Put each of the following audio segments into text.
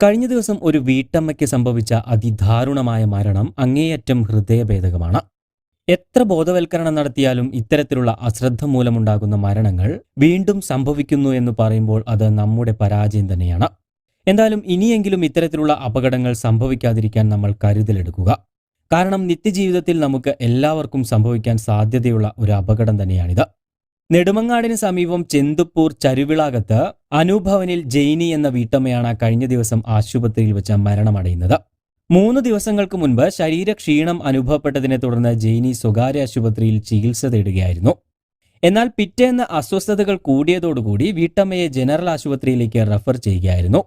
കഴിഞ്ഞ ദിവസം ഒരു വീട്ടമ്മയ്ക്ക് സംഭവിച്ച അതിദാരുണമായ മരണം അങ്ങേയറ്റം ഹൃദയഭേദകമാണ്. എത്ര ബോധവൽക്കരണം നടത്തിയാലും ഇത്തരത്തിലുള്ള അശ്രദ്ധ മൂലമുണ്ടാകുന്ന മരണങ്ങൾ വീണ്ടും സംഭവിക്കുന്നു എന്ന് പറയുമ്പോൾ അത് നമ്മുടെ പരാജയം തന്നെയാണ്. എന്തായാലും ഇനിയെങ്കിലും ഇത്തരത്തിലുള്ള അപകടങ്ങൾ സംഭവിക്കാതിരിക്കാൻ നമ്മൾ കരുതലെടുക്കുക. കാരണം നിത്യജീവിതത്തിൽ നമുക്ക് എല്ലാവർക്കും സംഭവിക്കാൻ സാധ്യതയുള്ള ഒരു അപകടം തന്നെയാണിത്. നെടുമങ്ങാടിന് സമീപം ചെന്തുപ്പൂർ ചരുവിളാകത്ത് അനുഭവനിൽ ജെയിനി എന്ന വീട്ടമ്മയാണ് കഴിഞ്ഞ ദിവസം ആശുപത്രിയിൽ വെച്ച് മരണമടയുന്നത്. മൂന്ന് ദിവസങ്ങൾക്ക് മുൻപ് ശരീരക്ഷീണം അനുഭവപ്പെട്ടതിനെ തുടർന്ന് ജെയിനി സ്വകാര്യ ആശുപത്രിയിൽ ചികിത്സ തേടുകയായിരുന്നു. എന്നാൽ പിറ്റേന്ന് അസ്വസ്ഥതകൾ കൂടിയതോടുകൂടി വീട്ടമ്മയെ ജനറൽ ആശുപത്രിയിലേക്ക് റഫർ ചെയ്യുകയായിരുന്നു.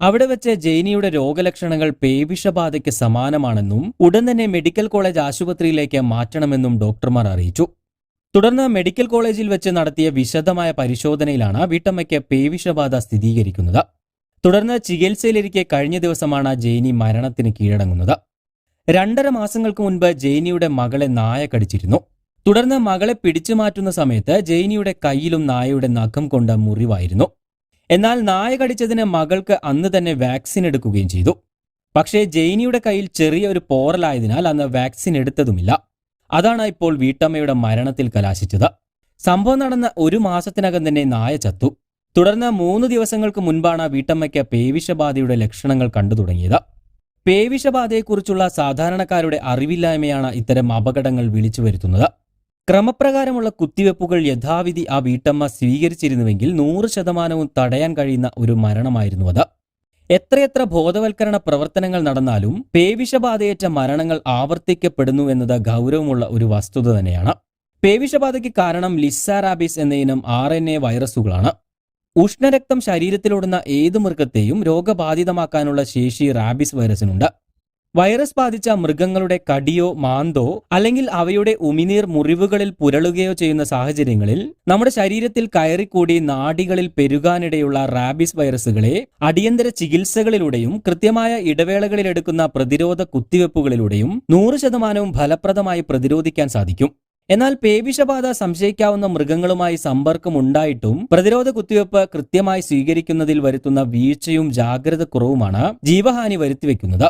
അവിടെ വെച്ച് ജെയിനിയുടെ രോഗലക്ഷണങ്ങൾ പേവിഷബാധയ്ക്ക് സമാനമാണെന്നും ഉടൻ തന്നെ മെഡിക്കൽ കോളേജ് ആശുപത്രിയിലേക്ക് മാറ്റണമെന്നും ഡോക്ടർമാർ അറിയിച്ചു. തുടർന്ന് മെഡിക്കൽ കോളേജിൽ വെച്ച് നടത്തിയ വിശദമായ പരിശോധനയിലാണ് വീട്ടമ്മയ്ക്ക് പേവിഷബാധ സ്ഥിരീകരിക്കുന്നത്. തുടർന്ന് ചികിത്സയിലിരിക്കെ കഴിഞ്ഞ ദിവസമാണ് ജെയിനി മരണത്തിന് കീഴടങ്ങുന്നത്. രണ്ടര മാസങ്ങൾക്ക് മുൻപ് ജെയിനിയുടെ മകളെ നായ കടിച്ചിരുന്നു. തുടർന്ന് മകളെ പിടിച്ചു മാറ്റുന്ന സമയത്ത് ജെയിനിയുടെ കയ്യിലും നായയുടെ നഖം കൊണ്ട് മുറിവായിരുന്നു. എന്നാൽ നായ കടിച്ചതിന് മകൾക്ക് അന്ന് തന്നെ വാക്സിൻ എടുക്കുകയും ചെയ്തു. പക്ഷേ ജെയിനിയുടെ കയ്യിൽ ചെറിയ ഒരു പോറലായതിനാൽ അന്ന് വാക്സിൻ എടുത്തതുമില്ല. അതാണ് ഇപ്പോൾ വീട്ടമ്മയുടെ മരണത്തിൽ കലാശിച്ചത്. സംഭവം നടന്ന ഒരു മാസത്തിനകം തന്നെ നായ ചത്തു. തുടർന്ന് മൂന്ന് ദിവസങ്ങൾക്ക് മുൻപാണ് വീട്ടമ്മയ്ക്ക് പേവിഷബാധയുടെ ലക്ഷണങ്ങൾ കണ്ടു തുടങ്ങിയത്. പേവിഷബാധയെക്കുറിച്ചുള്ള സാധാരണക്കാരുടെ അറിവില്ലായ്മയാണ് ഇത്തരം അപകടങ്ങൾ വിളിച്ചു വരുത്തുന്നത്. ക്രമപ്രകാരമുള്ള കുത്തിവെപ്പുകൾ യഥാവിധി ആ വീട്ടമ്മ സ്വീകരിച്ചിരുന്നുവെങ്കിൽ നൂറ് ശതമാനവും തടയാൻ കഴിയുന്ന ഒരു മരണമായിരുന്നു അത്. എത്രയെത്ര ബോധവൽക്കരണ പ്രവർത്തനങ്ങൾ നടന്നാലും പേവിഷബാധയേറ്റ മരണങ്ങൾ ആവർത്തിക്കപ്പെടുന്നു എന്നത് ഗൗരവമുള്ള ഒരു വസ്തുത തന്നെയാണ്. പേവിഷബാധയ്ക്ക് കാരണം ലിസാറാബിസ് എന്ന ആർ എൻ എ വൈറസുകളാണ്. ഉഷ്ണരക്തം ശരീരത്തിലോടുന്ന ഏതു മൃഗത്തെയും രോഗബാധിതമാക്കാനുള്ള ശേഷി റാബിസ് വൈറസിനുണ്ട്. വൈറസ് ബാധിച്ച മൃഗങ്ങളുടെ കടിയോ മാന്തോ അല്ലെങ്കിൽ അവയുടെ ഉമിനീർ മുറിവുകളിൽ പുരളുകയോ ചെയ്യുന്ന സാഹചര്യങ്ങളിൽ നമ്മുടെ ശരീരത്തിൽ കയറിക്കൂടി നാടികളിൽ പെരുകാനിടയുള്ള റാബിസ് വൈറസുകളെ അടിയന്തര ചികിത്സകളിലൂടെയും കൃത്യമായ ഇടവേളകളിൽ എടുക്കുന്ന പ്രതിരോധ കുത്തിവെപ്പുകളിലൂടെയും നൂറ് ശതമാനവും ഫലപ്രദമായി പ്രതിരോധിക്കാൻ സാധിക്കും. എന്നാൽ പേവിഷബാധ സംശയിക്കാവുന്ന മൃഗങ്ങളുമായി സമ്പർക്കമുണ്ടായിട്ടും പ്രതിരോധ കുത്തിവെപ്പ് കൃത്യമായി സ്വീകരിക്കുന്നതിൽ വരുത്തുന്ന വീഴ്ചയും ജാഗ്രത കുറവുമാണ് ജീവഹാനി വരുത്തിവെക്കുന്നത്.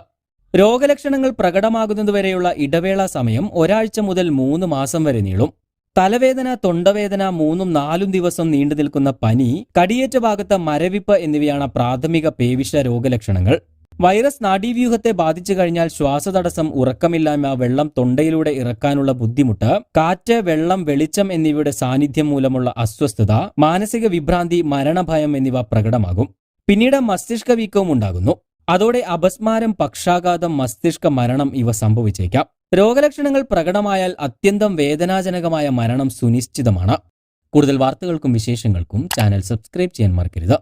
രോഗലക്ഷണങ്ങൾ പ്രകടമാകുന്നതുവരെയുള്ള ഇടവേള സമയം ഒരാഴ്ച മുതൽ മൂന്ന് മാസം വരെ നീളും. തലവേദന തൊണ്ടവേദന മൂന്നും നാലും ദിവസം നീണ്ടു നിൽക്കുന്ന പനി കടിയേറ്റ ഭാഗത്ത് മരവിപ്പ് എന്നിവയാണ് പ്രാഥമിക പേവിഷ രോഗലക്ഷണങ്ങൾ. വൈറസ് നാഡീവ്യൂഹത്തെ ബാധിച്ചു കഴിഞ്ഞാൽ ശ്വാസതടസ്സം ഉറക്കമില്ലായ്മ വെള്ളം തൊണ്ടയിലൂടെ ഇറക്കാനുള്ള ബുദ്ധിമുട്ട് കാറ്റ് വെള്ളം വെളിച്ചം എന്നിവയുടെ സാന്നിധ്യം മൂലമുള്ള അസ്വസ്ഥത മാനസിക വിഭ്രാന്തി മരണഭയം എന്നിവ പ്രകടമാകും. പിന്നീട് മസ്തിഷ്ക വീക്കവും ഉണ്ടാകുന്നു. അതോടെ അപസ്മാരം പക്ഷാഘാതം മസ്തിഷ്ക മരണം ഇവ സംഭവിച്ചേക്കാം. രോഗലക്ഷണങ്ങൾ പ്രകടമായാൽ അത്യന്തം വേദനാജനകമായ മരണം സുനിശ്ചിതമാണ്. കൂടുതൽ വാർത്തകൾക്കും വിശേഷങ്ങൾക്കും ചാനൽ സബ്സ്ക്രൈബ് ചെയ്യാൻ മറക്കരുത്.